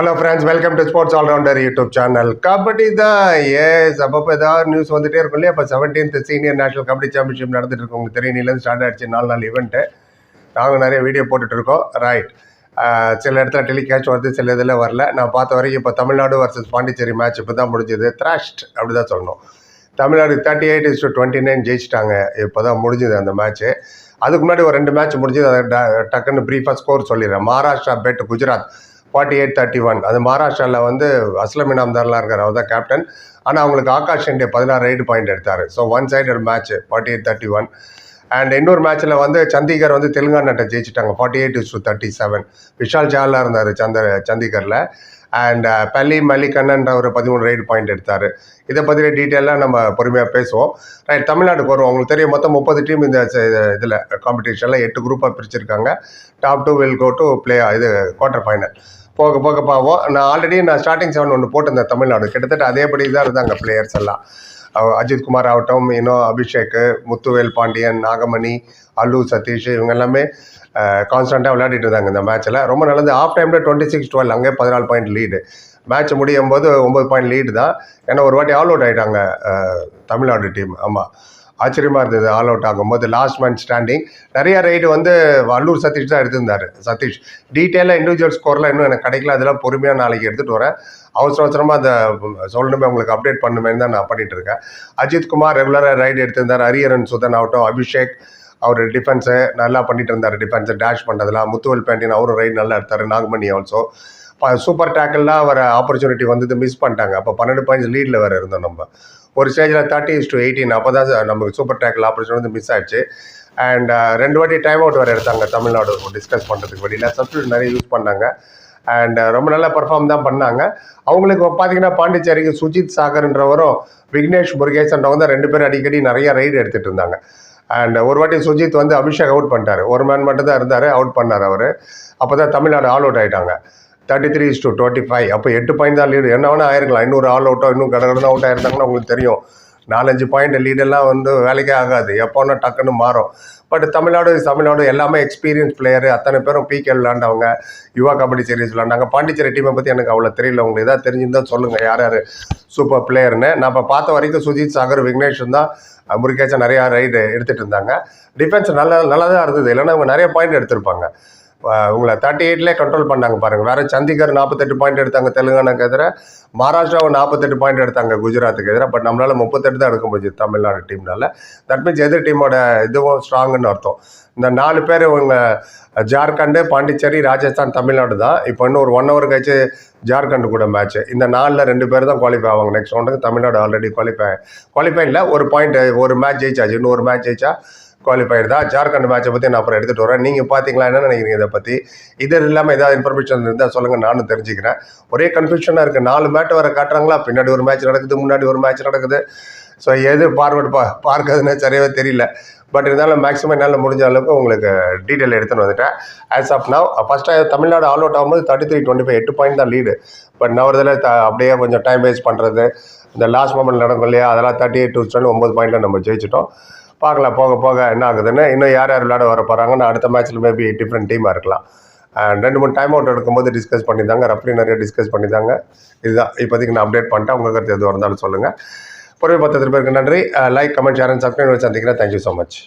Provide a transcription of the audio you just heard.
Hello friends welcome to sports allrounder YouTube channel kabaddi தான் ஏஸ் அப்பப்போ ஏதாவது நியூஸ் வந்துட்டே இருக்கும் இல்லையா? இப்போ seventeenth senior national kabaddi championship நடந்துட்டு இருக்கு. உங்களுக்கு தெரியும் ஸ்டார்ட் ஆயிடுச்சு. நாலு நாள் ஈவெண்ட்டு நாங்கள் நிறைய வீடியோ போட்டுட்ருக்கோம் ரைட் சில இடத்துல டெலிகாஸ்ட் வருது சில இதில் வரல. நான் பார்த்த வரைக்கும் இப்போ தமிழ்நாடு வர்சஸ் பாண்டிச்சேரி மேட்ச் இப்போ தான் முடிஞ்சது. த்ராஷ்ட் அப்படி தான் சொல்லணும். Tamil Nadu thirty eight is to twenty nine ஜெயிச்சிட்டாங்க. இப்போ தான் முடிஞ்சுது அந்த மேட்ச்சு அதுக்கு முன்னாடி ஒரு ரெண்டு மேட்ச் முடிஞ்சது. அதை ட- டக்குன்னு ப்ரீஃபாக ஸ்கோர் சொல்லிடுறேன். Maharashtra beat Gujarat forty eight thirty one அது மகாராஷ்டிராவில் வந்து அஸ்லம் இனாம்தார்லாம் இருக்கார். அவர் தான் கேப்டன் ஆனால் அவங்களுக்கு ஆகாஷ் ஷெண்டே பதினாறு ரைடு பாயிண்ட் எடுத்தார். So one sided match forty eight thirty one and இன்னொரு மேட்ச்சில் வந்து சண்டிகர் வந்து தெலுங்கானாட்டை ஜெயிச்சிட்டாங்க. Forty eight to thirty seven Vishal ஜாலாக இருந்தார் சந்த சண்டிகரில் அண்ட் பள்ளி மல்லிகண்ணன்ற ஒரு பதிமூணு ரைடு பாயிண்ட் எடுத்தார். இதை பற்றின டீட்டெயிலாக நம்ம பொறுமையாக பேசுவோம். ரைட் தமிழ்நாட்டுக்கு வருவோம். உங்களுக்கு தெரியும் மொத்தம் முப்பது டீம் இந்த இதில் காம்படிஷனில் எட்டு குரூப்பாக பிரிச்சிருக்காங்க. Top two will go to play இது குவார்ட்டர் ஃபைனல் போக போக பாவோம். நான் ஆல்ரெடி நான் ஸ்டார்டிங் செவன் ஒன்று போட்டிருந்தேன் தமிழ்நாடு. கிட்டத்தட்ட அதேபடி தான் இருந்தாங்க பிளேயர்ஸ் எல்லாம். அஜித் குமார் ஆகட்டும் இன்னும் அபிஷேக் முத்துவேல் பாண்டியன் நாகமணி அல்லு சதீஷ் இவங்க எல்லாமே கான்ஸ்டண்ட்டாக விளையாடிட்டு இருந்தாங்க இந்த மேட்ச்சில் ரொம்ப நல்லது. ஆஃப் டைமில் டுவெண்ட்டி சிக்ஸ் டுவெல் அங்கே பதினாலு பாயிண்ட் லீடு மேட்ச் முடியும் போது ஒம்பது பாயிண்ட் லீடு தான். ஏன்னா ஒரு வாட்டி ஆல் அவுட் ஆகிட்டாங்க தமிழ்நாடு டீம் ஆமாம் ஆச்சரியமாக இருந்தது ஆல் அவுட் ஆகும்போது. லாஸ்ட் மேன் ஸ்டாண்டிங் நிறைய ரைடு வந்து வல்லூர் சதீஷ் தான் எடுத்திருந்தார் சதீஷ். டீட்டெயிலாக இண்டிவிஜுவல் ஸ்கோர்லாம் இன்னும் எனக்கு கிடைக்கல. அதெல்லாம் பொறுமையாக நாளைக்கு எடுத்துகிட்டு வரேன். அவசர அவசரமாக அதை சொல்லணுமே உங்களுக்கு அப்டேட் பண்ணுமே தான் நான் பண்ணிகிட்டு இருக்கேன். அஜித் குமார் ரெகுலராக ரைடு எடுத்திருந்தார். ஹரியரன் சுதன் ஆகட்டும் அபிஷேக் அவர் டிஃபென்ஸு நல்லா பண்ணிட்டு இருந்தார். டிஃபென்ஸை டேஷ் பண்ணதெல்லாம். முத்துவல் பேண்டின் அவரும் ரைடு நல்லா எடுத்தார். நாகமணி ஆல்சோ சூப்பர் டேக்கிள்லாம் வர ஆப்பர்ச்சுனிட்டி வந்தது மிஸ் பண்ணிட்டாங்க. அப்போ பன்னெண்டு பாயிண்ட்ஸ் லீடில் வேறு இருந்தோம் நம்ம. ஒரு ஸ்டேஜில் தேர்ட்டி இஸ் டு எயிட்டீன் அப்போ தான் நமக்கு சூப்பர் டேக்கில் ஆப்ரேஷன் வந்து மிஸ் ஆயிடுச்சு. அண்ட் uh, ரெண்டு வாட்டி டைம் அவுட் வேறு எடுத்தாங்க தமிழ்நாடு. டிஸ்கஸ் பண்ணுறதுக்கு வெளியில் சப்ஸ்டியூட் நிறைய யூஸ் பண்ணாங்க. அண்ட் uh, ரொம்ப நல்லா பர்ஃபார்ம் தான் பண்ணாங்க. அவங்களுக்கு பார்த்தீங்கன்னா பாண்டிச்சேரிக்கு சுஜித் சாகர்ன்றவரும் விக்னேஷ் முருகேசன்றவங்க தான் ரெண்டு பேரும் அடிக்கடி நிறைய ரைடு எடுத்துகிட்டு இருந்தாங்க. அண்ட் ஒரு வாட்டி சுஜித் வந்து அபிஷேக் அவுட் பண்ணிட்டாரு. ஒரு மேன் மட்டும் தான் இருந்தார் அவுட் பண்ணார் அவர். அப்போ தான் தமிழ்நாடு ஆல் அவுட் ஆயிட்டாங்க. Thirty three is to twenty five அப்போ எட்டு பாயிண்ட் தான் லீடு என்ன வேணால் ஆயிருக்கலாம். இன்னொரு ஆல் அவுட்டோ இன்னும் கடகடன்னு அவுட் ஆயிருந்தாங்கன்னா உங்களுக்கு தெரியும். நாலஞ்சு பாயிண்ட் லீடெல்லாம் வந்து வேலைக்கே ஆகாது. எப்போனா டக்குன்னு மாறும். பட் தமிழ்நாடு தமிழ்நாடு எல்லாமே எக்ஸ்பீரியன்ஸ் பிளேயரு அத்தனை பேரும் பிகே விளாண்டவங்க யுவா கபடி சீரீஸ் விளாண்டாங்க பாண்டிச்சேரி டீமை பற்றி எனக்கு அவ்வளோ தெரியல. உங்களுக்கு ஏதாவது தெரிஞ்சிருந்தால் சொல்லுங்கள் யார் யார் சூப்பர் பிளேயர்னு நான் இப்போ பார்த்த வரைக்கும் சுஜித் சாகர் விக்னேஷன் தான் முருகேச்சா நிறையா ரைடு எடுத்துகிட்டு இருந்தாங்க. டிஃபென்ஸ் நல்லா நல்லா தான் இருந்தது. இல்லைன்னா அவங்க நிறைய பாயிண்ட் எடுத்திருப்பாங்க. உங்களை தேர்ட்டி எயிட்லேயே கண்ட்ரோல் பண்ணாங்க பாருங்கள் வேறு சண்டிகர் நாற்பத்தெட்டு பாயிண்ட் எடுத்தாங்க தெலுங்கானாக்கு எதிராக மகாராஷ்டிராவை நாற்பத்தெட்டு பாயிண்ட் எடுத்தாங்க குஜராத்துக்கு எதிராக பட் நம்மளால் முப்பத்தெட்டு தான் எடுக்க முடியுது தமிழ்நாடு டீம்னால தட் மீன்ஸ் எதிர் டீமோட இதுவும் ஸ்ட்ராங்குன்னு அர்த்தம். இந்த நாலு பேர் இவங்க ஜார்க்கண்டு பாண்டிச்சேரி ராஜஸ்தான் தமிழ்நாடு தான். இப்போ இன்னும் ஒரு ஒன் ஹவர் கழிச்சு ஜார்க்கண்ட் கூட மேட்ச் இந்த நாலில் ரெண்டு பேர் தான் குவாலிஃபை ஆவாங்க. நெக்ஸ்ட் ரவுண்டுக்கு தமிழ்நாடு ஆல்ரெடி குவாலிஃபை குவாலிஃபை இல்லை ஒரு பாயிண்ட் ஒரு மேட்ச் ஜெயிச்சாச்சு. இன்னும் ஒரு மேட்ச் ஜெயிச்சா குவாலிஃபைடு தான் ஜார்க்கண்ட் மேட்சை பற்றி நான் அப்புறம் எடுத்துகிட்டு வரேன். நீங்கள் பார்த்தீங்களா என்ன நினைக்கிறீங்க இதை பற்றி இது இல்லாமல் ஏதாவது இன்ஃபர்மேஷன் இருந்தால் சொல்லுங்கள் நானும் தெரிஞ்சுக்கிறேன். ஒரே கன்ஃபியூஷனாக இருக்குது நாலு மேட் வர காட்டுறாங்களா? பின்னாடி ஒரு மேட்ச் நடக்குது முன்னாடி ஒரு மேட்ச் நடக்குது. ஸோ எது பார்வர்டு பா பார்க்கறதுன்னு சரியாகவே தெரியல. பட் இருந்தாலும் மேக்ஸிமம் என்னால் முடிஞ்ச அளவுக்கு உங்களுக்கு டீட்டெயில் எடுத்துன்னு வந்துட்டேன். ஆஸ் ஆஃப் நவ் ஃபஸ்ட்டாக தமிழ்நாடு ஆல் அவுட் ஆகும்போது தேர்ட்டி த்ரீ டுவெண்ட்டி ஃபைவ் எட்டு பாயிண்ட் தான் லீடு பட் நவரதில் த அப்படியே கொஞ்சம் டைம் வேஸ்ட் பண்ணுறது இந்த லாஸ்ட் மொமெண்ட் நடக்கும் இல்லையா? அதெல்லாம் தேர்ட்டி எயிட் டூ ஒம்பது பாயிண்டில் நம்ம ஜெயிச்சிட்டோம். பார்க்கலாம் போக போக என்ன ஆகுதுன்னு இன்னும் யார் யார் விளையாட வர போகிறாங்கன்னு அடுத்த மேட்ச்சில் மேபி டிஃப்ரெண்ட் டீமாக இருக்கலாம். அண்ட் ரெண்டு மூணு டைம் அவுட் எடுக்கும்போது டிஸ்கஸ் பண்ணியிருந்தாங்க ரஃப்லி நிறைய டிஸ்கஸ் பண்ணியிருந்தாங்க இதுதான். இப்போதைக்கு நான் அப்டேட் பண்ணிட்டேன். உங்கள் கருத்து எதுவாக இருந்தாலும் சொல்லுங்கள் பொறுமை பத்து பேருக்கு நன்றி like comment share and subscribe சந்திக்கிறேன். Thank you so much